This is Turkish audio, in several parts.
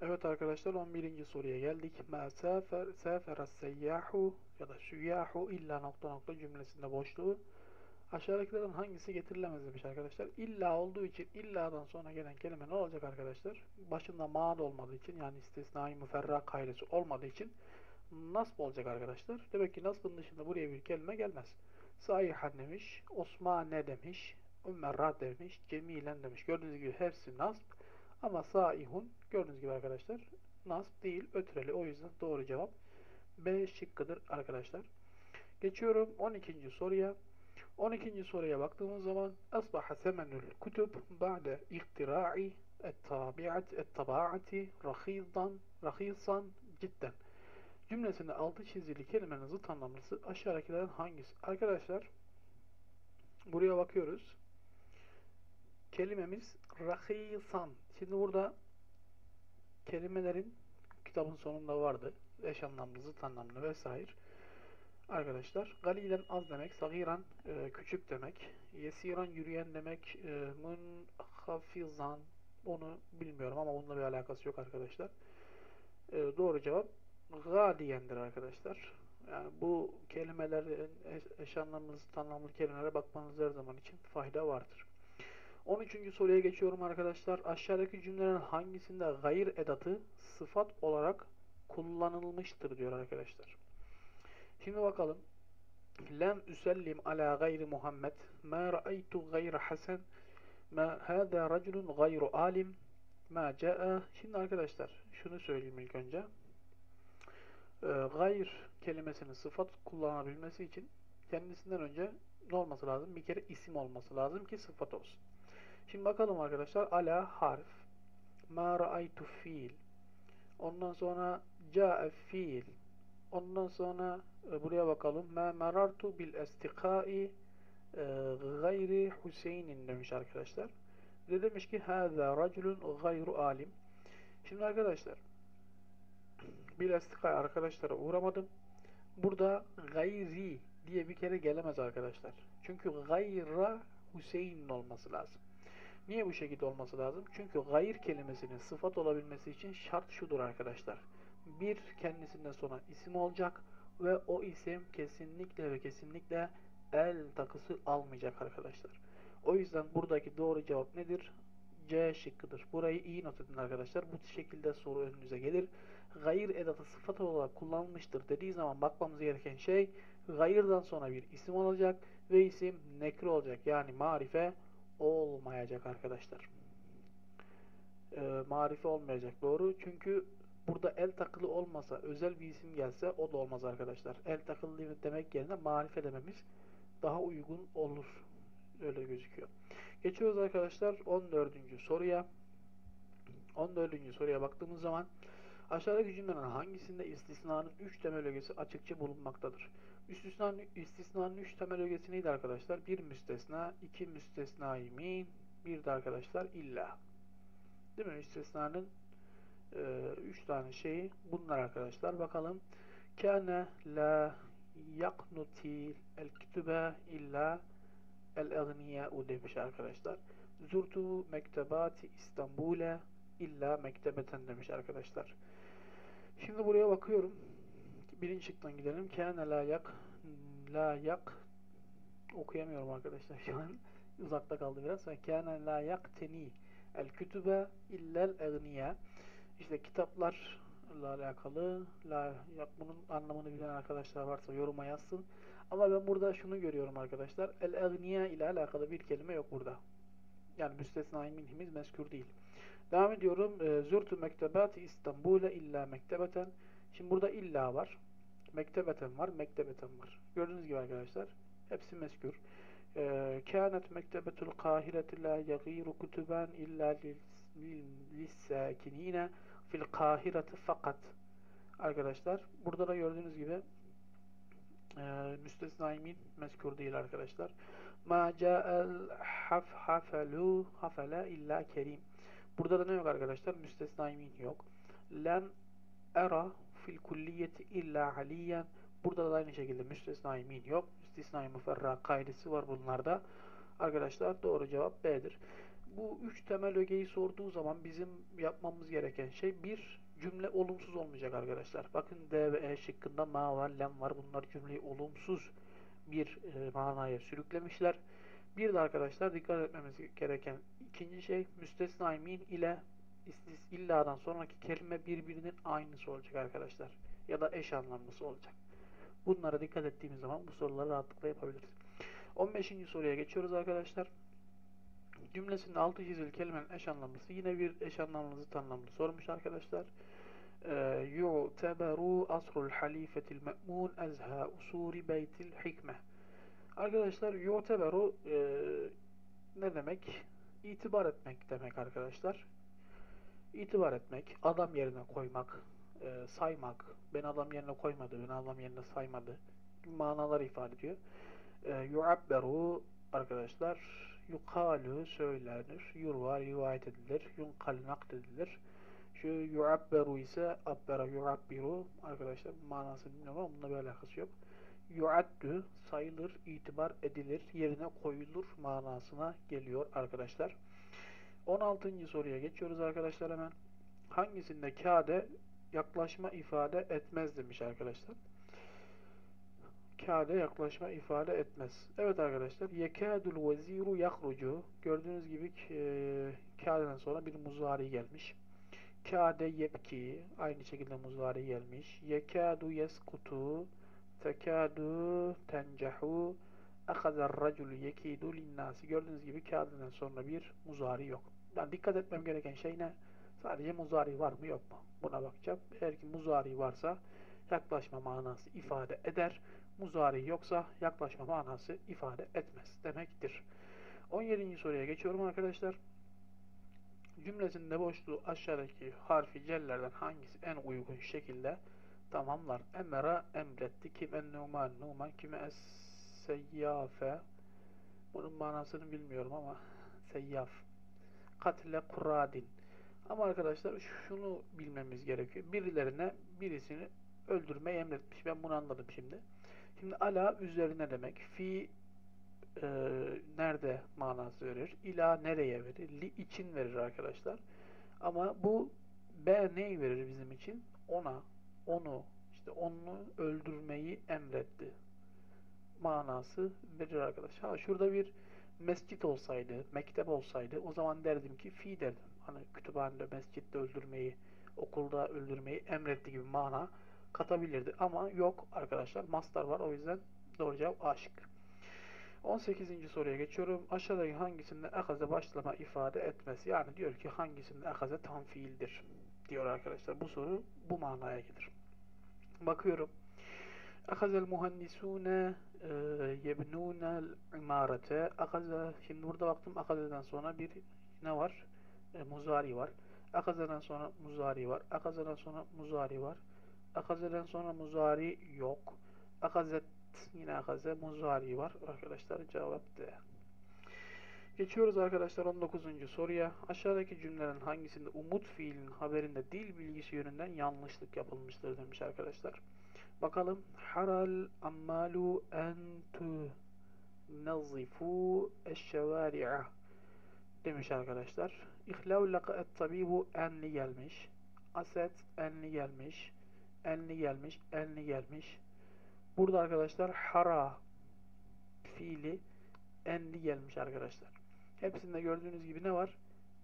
Evet arkadaşlar 11. soruya geldik. Ma sefer seferes seyyahu ya da süyyahu illa nokta nokta cümlesinde boşluğu aşağıdakilerden hangisi getirilemez demiş arkadaşlar. İlla olduğu için illadan sonra gelen kelime ne olacak arkadaşlar? Başında ma'da olmadığı için yani istisnai müferra kaidesi olmadığı için nasb olacak arkadaşlar. Demek ki nasbın dışında buraya bir kelime gelmez. Sayihan demiş, Osmane demiş, Ümerra demiş, Cemilen demiş. Gördüğünüz gibi hepsi nasb. Ama saihun gördüğünüz gibi arkadaşlar nasb değil ötreli. O yüzden doğru cevap B şıkkıdır arkadaşlar. Geçiyorum 12. soruya. 12. soruya baktığımız zaman asbaha semenul kutub ba'de ihtira'i et-tabi'at et-taba'ati rahidan rahisan cidden. Cümlesinde altı çizili kelimenin zıt anlamlısı aşağıdakilerden hangisi? Arkadaşlar buraya bakıyoruz. Kelimemiz rahisan. Şimdi burada kelimelerin kitabın sonunda vardı. Eş anlamlı, zıt anlamlı vesaire. Arkadaşlar galilen az demek, sagiran e, küçük demek, yesiran yürüyen demek, e, munhafizan onu bilmiyorum ama onunla bir alakası yok arkadaşlar. E, doğru cevap galiyendir arkadaşlar. Yani bu kelimelerin eş anlamlı, zıt anlamlı kelimelere bakmanız her zaman için fayda vardır. 13. soruya geçiyorum arkadaşlar. Aşağıdaki cümlelerin hangisinde gayr edatı sıfat olarak kullanılmıştır diyor arkadaşlar. Şimdi bakalım. Lem üsellim ala gayri Muhammed. Ma ra'aytu gayra Hasan. Ma hada raculun gayru alim. Ma ca'a. Şimdi arkadaşlar şunu söyleyeyim ilk önce. E, gayr kelimesinin sıfat kullanabilmesi için kendisinden önce ne olması lazım? Bir kere isim olması lazım ki sıfat olsun. Şimdi bakalım arkadaşlar. Ala harf. Ma ra'aytu fiil. Ondan sonra ca'e fiil. Ondan sonra e, buraya bakalım. Ma marartu bil estikai e, gayri Hüseyin'in demiş arkadaşlar. Ve demiş ki hâzâ raculun gayru alim. Şimdi arkadaşlar bil estikai arkadaşlara uğramadım. Burada gayri diye bir kere gelemez arkadaşlar. Çünkü gayra Hüseyin'in olması lazım. Niye bu şekilde olması lazım? Çünkü gayr kelimesinin sıfat olabilmesi için şart şudur arkadaşlar. Bir kendisinden sonra isim olacak ve o isim kesinlikle ve kesinlikle el takısı almayacak arkadaşlar. O yüzden buradaki doğru cevap nedir? C şıkkıdır. Burayı iyi not edin arkadaşlar. Bu şekilde soru önünüze gelir. Gayr edatı sıfat olarak kullanılmıştır dediği zaman bakmamız gereken şey gayrdan sonra bir isim olacak ve isim nekre olacak. Yani marife olmayacak arkadaşlar. E, marife olmayacak doğru. Çünkü burada el takılı olmasa özel bir isim gelse o da olmaz arkadaşlar. El takılı demek yerine marife dememiz daha uygun olur. Öyle gözüküyor. Geçiyoruz arkadaşlar 14. soruya. 14. soruya baktığımız zaman aşağıdaki cümlelerin hangisinde istisnanın 3 temel ögesi açıkça bulunmaktadır? İstisnanın, istisnanın 3 temel ögesi neydi arkadaşlar? Bir müstesna, iki müstesna min, bir de arkadaşlar illa. Değil mi? İstisnanın 3 e, tane şeyi bunlar arkadaşlar. Bakalım. Kâne la yaknuti el kütübe illa el egniyâ'u demiş arkadaşlar. Zurtu mektebati İstanbul'e illa mektebeten demiş arkadaşlar. Şimdi buraya bakıyorum. Birinci şıktan gidelim. Kâne la yak la yak okuyamıyorum arkadaşlar şu an. Uzakta kaldı biraz. Kâne la yakteni el kütübe illel egniya işte kitaplarla alakalı la, ya, bunun anlamını bilen arkadaşlar varsa yoruma yazsın. Ama ben burada şunu görüyorum arkadaşlar. El egniya ile alakalı bir kelime yok burada. Yani müstesna minhimiz meskür değil. Devam ediyorum. E, Zürtü mektebati İstanbul'e illa mektebeten. Şimdi burada illa var. Mektebeten var. Mektebeten var. Gördüğünüz gibi arkadaşlar. Hepsi meskür. E, kânet mektebetul kahireti la yagiru kutuben illa lissakinine fil kahireti fakat arkadaşlar burada da gördüğünüz gibi e, müstesnaimin mezkur değil arkadaşlar ma ca'el haf hafele illa kerim burada da ne yok arkadaşlar müstesnaimin yok lem era fil kulliyeti illa aliyen burada da aynı şekilde müstesnaimin yok istisnai müferra kaidesi var bunlarda arkadaşlar doğru cevap B'dir bu üç temel ögeyi sorduğu zaman bizim yapmamız gereken şey bir cümle olumsuz olmayacak arkadaşlar. Bakın D ve E şıkkında ma var, lem var. Bunlar cümleyi olumsuz bir e, manaya sürüklemişler. Bir de arkadaşlar dikkat etmemiz gereken ikinci şey müstesna min ile istis illadan sonraki kelime birbirinin aynısı olacak arkadaşlar. Ya da eş anlamlısı olacak. Bunlara dikkat ettiğimiz zaman bu soruları rahatlıkla yapabiliriz. 15. soruya geçiyoruz arkadaşlar. Cümlesinde altı çizili kelimenin eş anlamlısı yine bir eş anlamlı zıt anlamlı sormuş arkadaşlar. Yu'teberu asrul halifetil me'mun ezha usuri beytil hikme. Arkadaşlar yu'teberu e, ne demek? İtibar etmek demek arkadaşlar. İtibar etmek, adam yerine koymak, e, saymak, ben adam yerine koymadı, ben adam yerine saymadı manalar ifade ediyor. E, yu'abberu arkadaşlar yukalu söylenir, yurva rivayet edilir, yunkal nakledilir. Şu yu'abberu ise abbera yu'abbiru arkadaşlar manasını bilmiyorum ama bununla bir alakası yok. Yu'addu sayılır, itibar edilir, yerine koyulur manasına geliyor arkadaşlar. 16. soruya geçiyoruz arkadaşlar hemen. Hangisinde kade yaklaşma ifade etmez demiş arkadaşlar. Kade yaklaşma ifade etmez. Evet arkadaşlar. Yekadul veziru yakrucu. Gördüğünüz gibi e, kadeden sonra bir muzari gelmiş. Kade yepki. Aynı şekilde muzari gelmiş. Yekadu yeskutu. Tekadu tencahu. Akazar racul yekidu linnasi. Gördüğünüz gibi kadeden sonra bir muzari yok. Yani dikkat etmem gereken şey ne? Sadece muzari var mı yok mu? Buna bakacağım. Eğer ki muzari varsa yaklaşma manası ifade eder. Muzari yoksa yaklaşma manası ifade etmez demektir. 17. soruya geçiyorum arkadaşlar. Cümlesinde boşluğu aşağıdaki harfi cellerden hangisi en uygun şekilde tamamlar? Emera emretti. Kim en numan numan. Kime es seyyafe. Bunun manasını bilmiyorum ama seyyaf. Katle kuradin. Ama arkadaşlar şunu bilmemiz gerekiyor. Birilerine birisini öldürmeyi emretmiş. Ben bunu anladım şimdi. Şimdi ala üzerine demek. Fi e, nerede manası verir? İla nereye verir? Li için verir arkadaşlar. Ama bu B neyi verir bizim için? Ona, onu, işte onu öldürmeyi emretti. Manası verir arkadaşlar. Ha şurada bir mescit olsaydı, mektep olsaydı o zaman derdim ki fi derdim. Hani kütüphanede, mescitte öldürmeyi, okulda öldürmeyi emretti gibi mana katabilirdi. Ama yok arkadaşlar. Mastar var. O yüzden doğru cevap aşık. 18. soruya geçiyorum. Aşağıdaki hangisinde akaze başlama ifade etmez? Yani diyor ki hangisinde akaze tam fiildir? Diyor arkadaşlar. Bu soru bu manaya gelir. Bakıyorum. Akazel muhannisune yebnunel imarete akaze şimdi burada baktım akazeden sonra bir ne var? E, muzari var. Akazeden sonra muzari var. Akazeden sonra muzari var. Akazeden sonra muzari yok. Akazet yine akaze muzari var. Arkadaşlar cevap D. Geçiyoruz arkadaşlar 19. soruya. Aşağıdaki cümlelerin hangisinde umut fiilinin haberinde dil bilgisi yönünden yanlışlık yapılmıştır demiş arkadaşlar. Bakalım. Haral ammalu en tu nazifu eşşevari'a demiş arkadaşlar. İhlavlaka et tabibu enli gelmiş. Aset enli gelmiş enli gelmiş, enli gelmiş. Burada arkadaşlar hara fiili enli gelmiş arkadaşlar. Hepsinde gördüğünüz gibi ne var?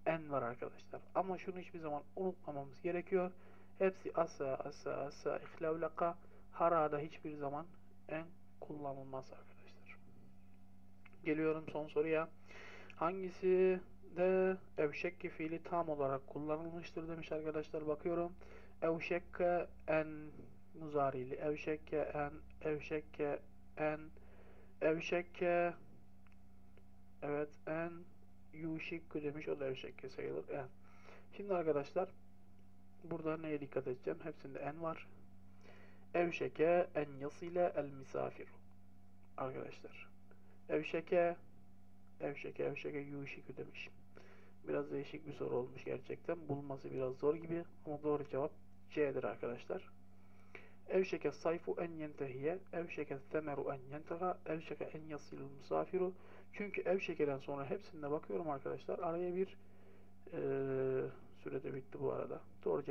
En var arkadaşlar. Ama şunu hiçbir zaman unutmamamız gerekiyor. Hepsi asa, asa, asa, ihlavlaka, harada hiçbir zaman en kullanılmaz arkadaşlar. Geliyorum son soruya. Hangisi de evşekki fiili tam olarak kullanılmıştır demiş arkadaşlar. Bakıyorum. Evşekke en muzarili. Evşekke en, evşekke en, evşekke evet en yuşikku demiş. O da evşekke sayılır. En. Şimdi arkadaşlar burada neye dikkat edeceğim? Hepsinde en var. Evşeke en yasile el misafir. Arkadaşlar. Evşeke evşeke evşeke yuşikku demiş. Biraz değişik bir soru olmuş gerçekten. Bulması biraz zor gibi ama doğru cevap C'dir arkadaşlar. Evşeke sayfu en yentehiye, evşeke semeru en yenteha, evşeke en yasilul misafiru, Çünkü ev şekeren sonra hepsinde bakıyorum arkadaşlar. Araya bir eee sürede bitti bu arada. Doğru cevap